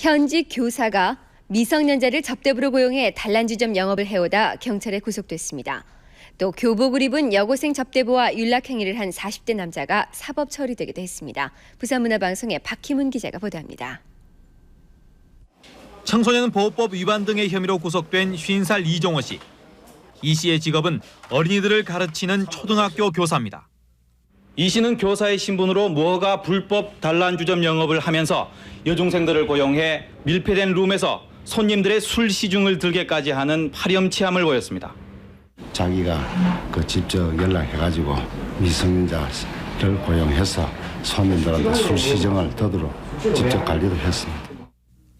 현직 교사가 미성년자를 접대부로 고용해 단란주점 영업을 해오다 경찰에 구속됐습니다. 또 교복을 입은 여고생 접대부와 윤락행위를 한 40대 남자가 사법 처리되기도 했습니다. 부산문화방송의 박희문 기자가 보도합니다. 청소년 보호법 위반 등의 혐의로 구속된 50살 이종호 씨. 이 씨의 직업은 어린이들을 가르치는 초등학교 교사입니다. 이 씨는 교사의 신분으로 무허가 불법 단란주점 영업을 하면서 여중생들을 고용해 밀폐된 룸에서 손님들의 술 시중을 들게까지 하는 파렴치함을 보였습니다. 자기가 그 직접 연락해가지고 미성년자를 고용해서 손님들한테 술 시정을 떠들어 직접 관리도 했습니다.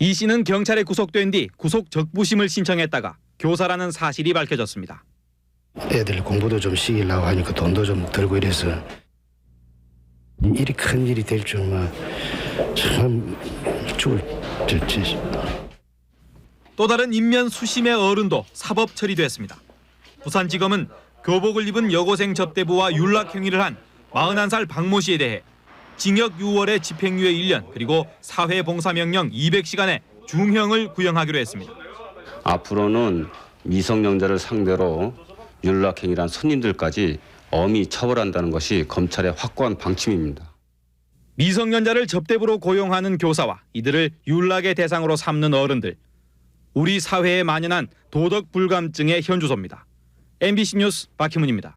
이 씨는 경찰에 구속된 뒤 구속 적부심을 신청했다가 교사라는 사실이 밝혀졌습니다. 애들 공부도 좀 시키려고 하니까 돈도 좀 들고 이래서 일이 큰 일이 될 줄만 참 죽을 듯지 또 다른 인면 수심의 어른도 사법 처리됐습니다. 부산지검은 교복을 입은 여고생 접대부와 윤락 행위를 한 41살 박모 씨에 대해 징역 6월에 집행유예 1년 그리고 사회봉사명령 200시간의 중형을 구형하기로 했습니다. 앞으로는 미성년자를 상대로 윤락행위란 손님들까지 엄히 처벌한다는 것이 검찰의 확고한 방침입니다. 미성년자를 접대부로 고용하는 교사와 이들을 윤락의 대상으로 삼는 어른들. 우리 사회에 만연한 도덕 불감증의 현주소입니다. MBC 뉴스 박희문입니다.